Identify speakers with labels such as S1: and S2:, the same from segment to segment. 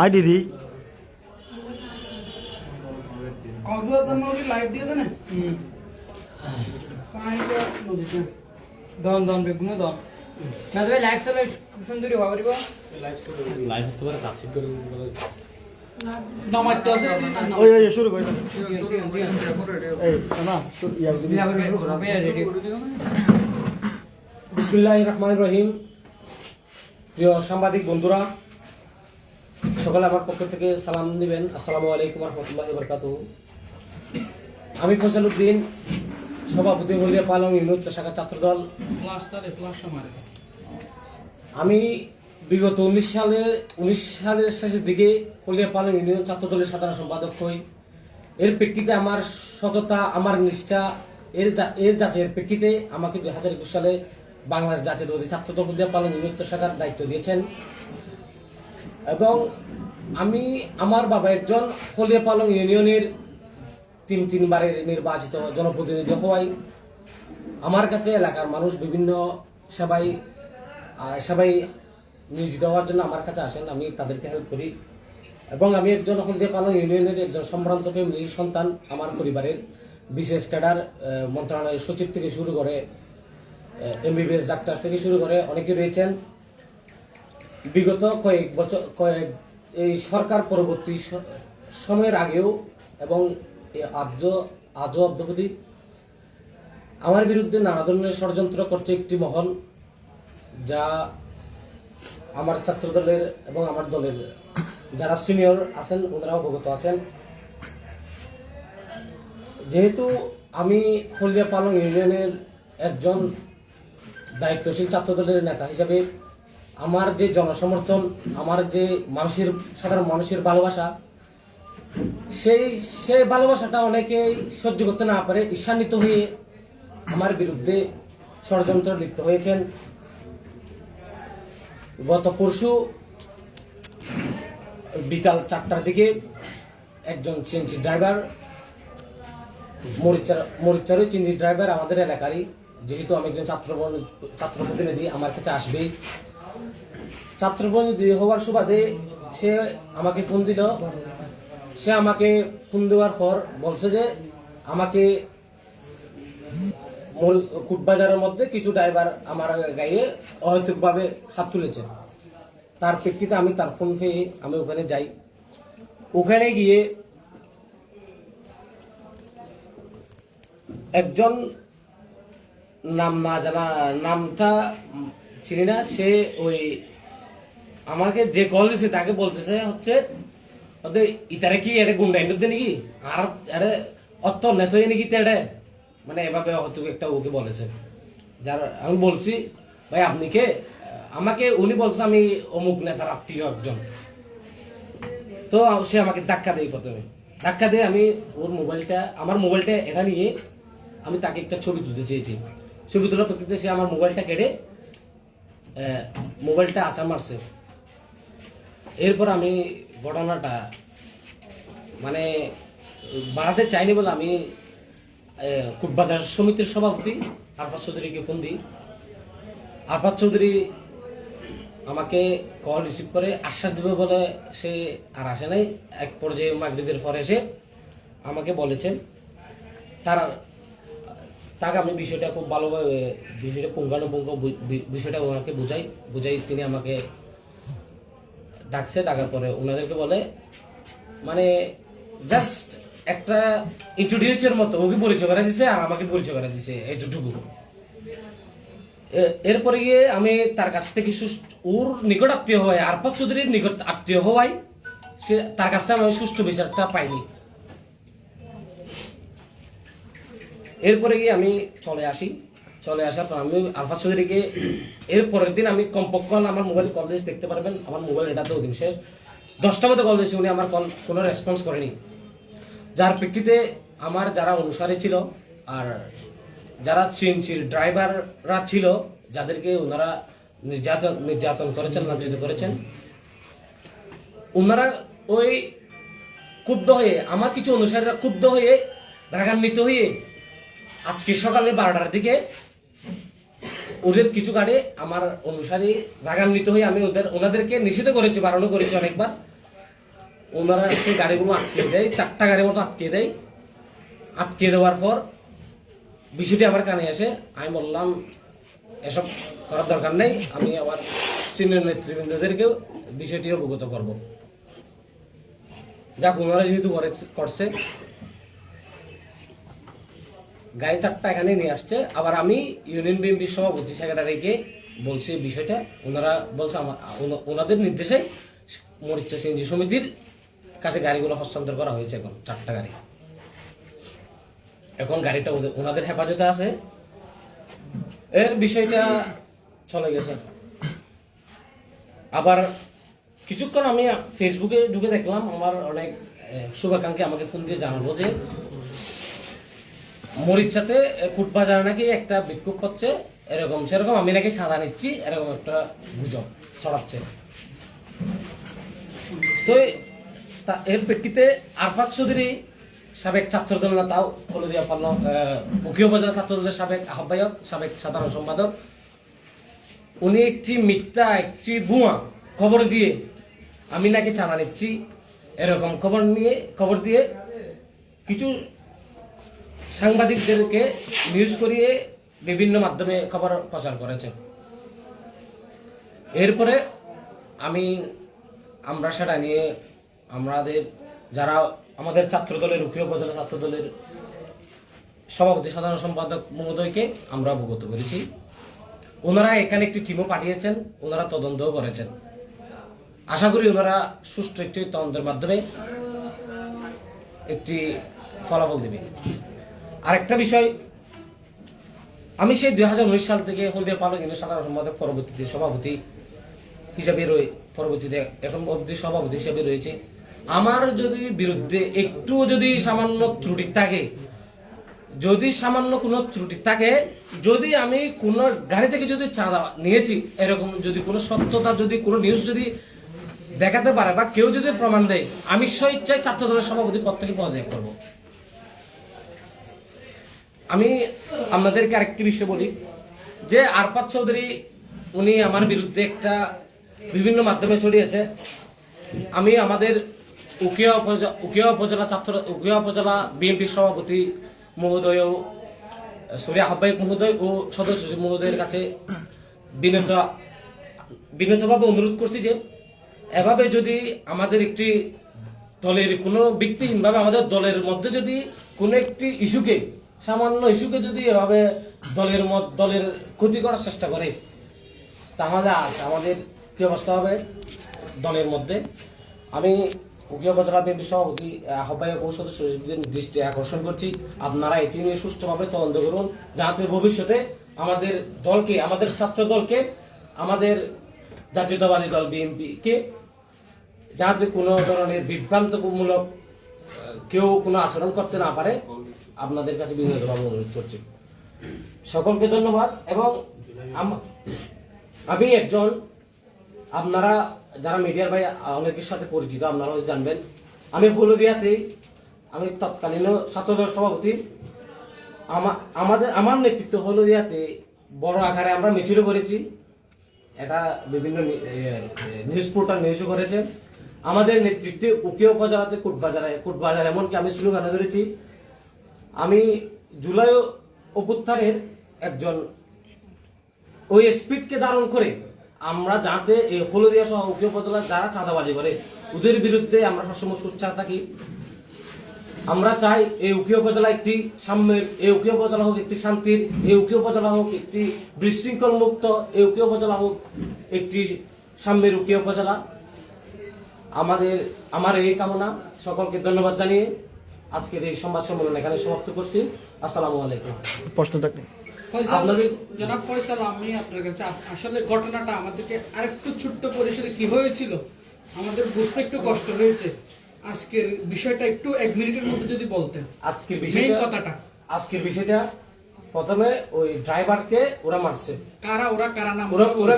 S1: High দিদি।
S2: দম দম বেগুনো দম না তবে লাইফ হওয়া
S3: পারে কাছে করে
S1: শুরু করে
S2: বিসমুল্লাহ
S3: রহমান রহিম। প্রিয় সাংবাদিক বন্ধুরা সকালে আমার পক্ষ থেকে সালাম দিবেন। আসসালামু আলাইকুম রহমতুল্লাহ বরকাত আমি ফজল উদ্দিন সভাপতি হলিয়া পালং ইউনিট শাখা ছাত্রদল। আমি বিগত উনিশ সালে উনিশ সালের শেষের দিকে হলিয়া পালং ইউনিয়ন ছাত্রদলের সাধারণ সম্পাদক হই। এর প্রেক্ষিতে আমার সততা আমার নিষ্ঠা এর এর যাচাইয়ের প্রেক্ষিতে আমাকে দুই হাজার একুশ সালে বাংলাদেশ জাতীয়তাবাদী ছাত্রদল হলিয়া পালং ইউনিয়ন শাখার দায়িত্ব দিয়েছেন। এবং আমি আমার বাবা একজন হলিয়া পালং ইউনিয়নের তিন তিনবারের নির্বাচিত জনপ্রতিনিধি হওয়ায় আমার কাছে এলাকার মানুষ বিভিন্ন সেবাই সেবাই নিয়োজিত হওয়ার জন্য আমার কাছে আসেন, আমি তাদেরকে হেল্প করি। এবং আমি একজন হলদিয়া পালং ইউনিয়নের একজন সম্ভ্রান্ত ফ্যামিলির সন্তান আমার পরিবারের বিশেষ ক্যাডার মন্ত্রণালয়ের সচিব থেকে শুরু করে এমবিবিএস ডাক্তার থেকে শুরু করে অনেকে রয়েছেন। বিগত কয়েক বছর, কয়েক, এই সরকার পরবর্তী সময়ের আগেও এবং আজ আজও অদ্যবধি আমার বিরুদ্ধে নানা ধরনের ষড়যন্ত্র করছে একটি মহল যা আমার ছাত্র দলের এবং আমার দলের যারা সিনিয়র আছেন ওনারা অবগত আছেন। যেহেতু আমি হলদিয়া পালং ইউনিয়নের একজন দায়িত্বশীল ছাত্র দলের নেতা হিসাবে আমার যে জনসমর্থন, আমার যে মানুষের, সাধারণ মানুষের ভালোবাসা, সেই সেই ভালোবাসাটা অনেকেই সহ্য করতে না পারে, ঈর্ষান্বিত হয়ে আমার বিরুদ্ধে ষড়যন্ত্র লিপ্ত হয়েছেন। গত পরশু বিকাল চারটার দিকে একজন চিনচি ড্রাইভার মরিচার মরিচারই চিনচি ড্রাইভার আমাদের এলাকারই, যেহেতু আমি একজন ছাত্র ছাত্র প্রতিনিধি, আমার কাছে আসবেই ছাত্র প্রতিনিধি হওয়ার সুবাদে সে আমাকে ফোন দিল। সে আমাকে ফোন দেওয়ার পর বলছে যে আমাকে কুটবাজারের মধ্যে কিছু ড্রাইভার আমার গায়ে অহেতুকভাবে হাত তুলেছে। তার প্রেক্ষিতে আমি তার ফোন পেয়ে আমি ওখানে যাই। ওখানে গিয়ে একজন নাম না জানা, নামটা চিনি না, সে ওই আমাকে যে কল দিছে তাকে বলতেছে হচ্ছে ওদের ইতারে কি এটা গুন্ডা ইন্ডুতে নাকি? আর এটা অত নেত নাকি তেড়ে মানে এভাবে হয়তো একটা ওকে বলেছে। যার, আমি বলছি, ভাই, আপনি কে? আমাকে উনি বলছে, আমি অমুক নেতার আত্মীয় একজন। তো সে আমাকে ধাক্কা দেয় প্রথমে। ধাক্কা দিয়ে আমি ওর মোবাইলটা, আমার মোবাইলটা এটা নিয়ে আমি তাকে একটা ছবি তুলতে চেয়েছি। ছবি তোলার প্রতিতে সে আমার মোবাইলটা কেটে মোবাইলটা আছাড় মারছে। এরপর আমি ঘটনাটা মানে বাড়াতে চাইনি বলে আমি কুটবাজার সমিতির সভাপতি আরফাত চৌধুরীকে ফোন দিই। আরফাত চৌধুরী আমাকে কল রিসিভ করে, আশ্বাস দেবে বলে সে আর আসে নাই। এক পর্যায়ে মাগরিবের পরে এসে আমাকে বলেছেন তার তাকে আমি বিষয়টা খুব ভালোভাবে, বিষয়টা পুঙ্খানুপুঙ্খ বিষয়টা ওনাকে বুঝাই বুঝাই তিনি আমাকে ডাকছে, ডাকার পরে ওনাদেরকে বলে মানে জাস্ট একটা ইন্ট্রোডিউসের মতো, ওকে পরিচয় করে দিছে আর আমাকে পরিচয় করে দিছে এইটুকু এ- এরপরে গিয়ে আমি তার কাছ থেকে ওর নিকট আত্মীয় হওয়ায়, আরফাত চৌধুরীর নিকট আত্মীয় হওয়ায়, সে, তার কাছ থেকে আমি সুষ্ঠু বিচারটা পাইনি। এরপরে গিয়ে আমি চলে আসি। চলে আসার পর আমি আলফা চৌধুরীকে এর পরের দিন আমি কমপক্ষে আমার মোবাইল কল দিয়েছি দেখতে পারবেন, আমার মোবাইল এটাতে ওদিন শেষ। দশটা মতো কল দিয়েছি উনি আমার কল কোনো রেসপন্স করেনি। যার প্রেক্ষিতে আমার যারা অনুসারী ছিল আর যারা চিনচির ড্রাইভাররা ছিল, যাদেরকে ওনারা নির্যাতন নির্যাতন করেছেন লাঞ্ছিত করেছেন, ওনারা ওই ক্ষুব্ধ হয়ে, আমার কিছু অনুসারীরা ক্ষুব্ধ হয়ে, রাগান্বিত হয়ে আজকে সকালে বারোটার দিকে ওদের কিছু গাড়ি আমার অনুসারী রাগান্বিত হয়ে আমি ওদের ওনাদেরকে নিষিদ্ধ করেছি বারণ করেছি অনেকবার। ওনারা সেই গাড়িগুলো আটকে দেয়, চারটা গাড়ির মতো আটকে দেয়। আটকে দেওয়ার পর বিষয়টি আমার কানে আসে। আমি বললাম, এসব করার দরকার নেই, আমি আমার সিনিয়র নেতৃবৃন্দদেরকেও বিষয়টি অবগত করব। যাক, ওনারা যেহেতু করে- করছে গাড়ি চারটা এখানে নিয়ে আসছে। আবার আমি ইউনিয়ন বিএনপি সভাপতি সেক্রেটারিকে বলছি বিষয়টা। ওনারা বলছে ওনাদের নির্দেশে মরিচা সিএনজি সমিতির কাছে গাড়িগুলো হস্তান্তর করা হয়েছে এখন, চারটা গাড়ি। এখন গাড়িটা ওদের- ওনাদের হেফাজতে আছে। এর বিষয়টা চলে গেছে। আবার কিছুক্ষণ আমি ফেসবুকে ঢুকে দেখলাম, আমার অনেক শুভাকাঙ্ক্ষী আমাকে ফোন দিয়ে জানালো যে মরিচাতে কুটবাজারে নাকি একটা বিক্ষোভ করছে, এরকম সেরকম, আমি নাকি সাদা নিচ্ছি, এরকম একটা গুজব ছড়াচ্ছে। তো এর প্রেক্ষিতে আরফাত চৌধুরী সাবেক ছাত্রদল নেতাও হলদিয়া পাল্ল উকিয়া উপজেলা ছাত্রদলের সাবেক আহ্বায়ক, সাবেক সাধারণ সম্পাদক। উনি একটি মিথ্যা, একটি ভুয়া খবর দিয়ে, আমি নাকি চানা নিচ্ছি, এরকম খবর নিয়ে, খবর দিয়ে কিছু সাংবাদিকদেরকে নিউজ করিয়ে বিভিন্ন মাধ্যমে খবর প্রচার করেছে এরপরে আমি আমরা সেটা নিয়ে আমাদের যারা আমাদের ছাত্র দলের উকিল উপজেলা ছাত্র দলের সভাপতি, সাধারণ সম্পাদক মহোদয়কে আমরা অবগত করেছি। ওনারা এখানে একটি টিমও পাঠিয়েছেন, ওনারা তদন্তও করেছেন। আশা করি ওনারা সুষ্ঠু একটি তদন্তের মাধ্যমে একটি ফলাফল দেবে। আরেকটা বিষয়, আমি সেই দুই হাজার উনিশ সাল থেকে হলদিয়া পালক ইউনিয়ন সাধারণ সম্পাদক পরবর্তীতে সভাপতি হিসাবে রয়ে, পরবর্তীতে এখন অবধি সভাপতি হিসাবে রয়েছে। আমার যদি বিরুদ্ধে একটু যদি সামান্য ত্রুটি থাকে, যদি সামান্য কোনো ত্রুটি থাকে, যদি আমি কোনো গাড়ি থেকে যদি চাঁদা নিয়েছি, এরকম যদি কোনো সত্যতা, যদি কোনো নিউজ যদি দেখাতে পারে বা কেউ যদি প্রমাণ দেয়, আমি স্বইচ্ছায় ছাত্র দলের সভাপতি পদ থেকে পদত্যাগ করব। আমি আপনাদেরকে আরেকটি বিষয় বলি, যে আরফাত চৌধুরী, উনি আমার বিরুদ্ধে একটা বিভিন্ন মাধ্যমে ছড়িয়েছে। আমি আমাদের উকিয়া উপজেলা উকিয়া উপজেলা ছাত্র, উকিয়া উপজেলা বিএনপি সভাপতি মহোদয়, সরি, আহ্বায়ক মহোদয় ও সদস্য মহোদয়ের কাছে বিনত, বিনীতভাবে অনুরোধ করছি যে, এভাবে যদি আমাদের একটি দলের কোনো ব্যক্তিহীনভাবে আমাদের দলের মধ্যে যদি কোনো একটি ইস্যুকে সামান্য ইস্যুকে যদি এভাবে দলের মত, দলের ক্ষতি করার চেষ্টা করে, তাহলে আজ আমাদের কি অবস্থা হবে? দলের মধ্যে। আমি উপজেলা বিএনপি সভাপতি আহ্বায়ক ও সদস্যদের দৃষ্টি আকর্ষণ করছি। আপনারা এটি নিয়ে সুষ্ঠুভাবে তদন্ত করুন, যাতে ভবিষ্যতে আমাদের দলকে, আমাদের ছাত্র দলকে, আমাদের জাতীয়তাবাদী দল বিএনপি কে যাতে কোনো ধরনের বিভ্রান্তমূলক কেউ কোনো আচরণ করতে না পারে। আপনাদের কাছে বিনীতভাবে অনুরোধ করছি। সকলকে ধন্যবাদ এবং আমি একজন, আপনারা যারা মিডিয়ার ভাই, অনেকের সাথে পরিচিত আপনারা জানবেন। আমি হলদিয়াতে আমি তৎকালীন ছাত্রদল সভাপতি। আমাদের, আমার নেতৃত্ব হলদিয়াতে বড় আকারে আমরা মিছিল করেছি। এটা বিভিন্ন নিউজ পোর্টাল নিউজও করেছে আমাদের নেতৃত্বে উকিয়া উপজেলাতে, কোটবাজারে, কোটবাজার এমনকি আমি স্লোগানে ধরেছি। আমি জুলাই অভ্যুত্থানের একজন ওই স্পিডকে ধারণ করে আমরা যাতে এই হলদিয়া সহ উকিয়া উপজেলা যারা চাঁদাবাজি করে, ওদের বিরুদ্ধে আমরা সবসময় সোচ্চার থাকি। আমরা চাই এই উকিয়া উপজেলা একটি সাম্যের এই উকিয়া উপজেলা হোক একটি শান্তির, এই উকিয়া উপজেলা হোক একটি বিশৃঙ্খল মুক্ত এই উকিয়া উপজেলা হোক একটি সাম্যের উকিয়া উপজেলা। আমাদের, আমার এই কামনা। সকলকে ধন্যবাদ জানিয়ে আজকের এই সংবাদ সম্মেলন এখানে সমাপ্ত করছি। আসসালামু আলাইকুম।
S1: প্রশ্ন থাকলে।
S4: জনাব ফয়সাল আমি আপনার কাছে আসলে ঘটনাটা আমাদেরকে আরেকটু ছোট্ট পরিসরে কি হয়েছিল আমাদের বুঝতে একটু কষ্ট হয়েছে। আজকের বিষয়টা একটু এক মিনিটের মধ্যে যদি বলতেন।
S3: আজকের বিষয়টা
S4: কথাটা।
S3: আজকের বিষয়টা প্রথমে ওই ড্রাইভারকে ওরা মারছে।
S4: কারা ওরা কারা নাম?
S3: ওরা ওরা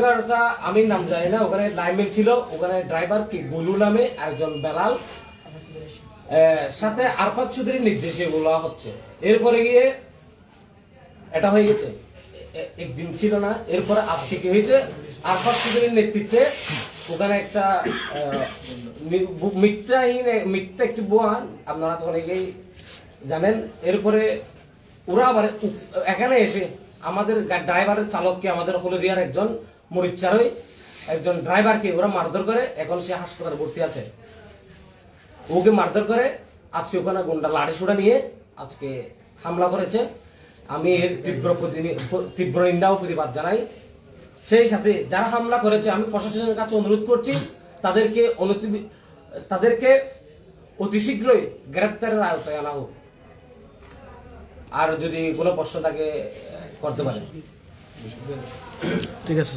S3: আমি নাম জানি না। ওখানে লাইনম্যান ছিল। ওখানে ড্রাইভার কি গুলু নামে একজন বেলাল সাথে আরফাত চৌধুরীর নির্দেশে বলা হচ্ছে। এরপরে গিয়ে এটা হয়ে গেছে। একদিন ছিল না, এরপরে আজকে কি হয়েছে? আরফাত চৌধুরীর নেতৃত্বে ওখানে একটা মিথ্যাহীন মিথ্যা একটি বয়ান আপনারা তো অনেকেই জানেন। এরপরে ওরা আবার এখানে এসে আমাদের ড্রাইভারের চালককে আমাদের হলদিয়ার একজন মরিচারই একজন ড্রাইভারকে ওরা মারধর করে, এখন সে হাসপাতালে ভর্তি আছে। ওকে মারধর করে। আজকে ওখানে গুন্ডা লাঠি সোটা নিয়ে আজকে হামলা করেছে। আমি এর তীব্র তীব্র নিন্দা ও প্রতিবাদ জানাই। সেই সাথে যারা হামলা করেছে আমি প্রশাসনের কাছে অনুরোধ করছি তাদেরকে তাদেরকে অতি শীঘ্রই গ্রেপ্তারের আওতায় আনা হোক। আর যদি কোনো প্রশ্ন তাকে করতে পারে
S1: ঠিক আছে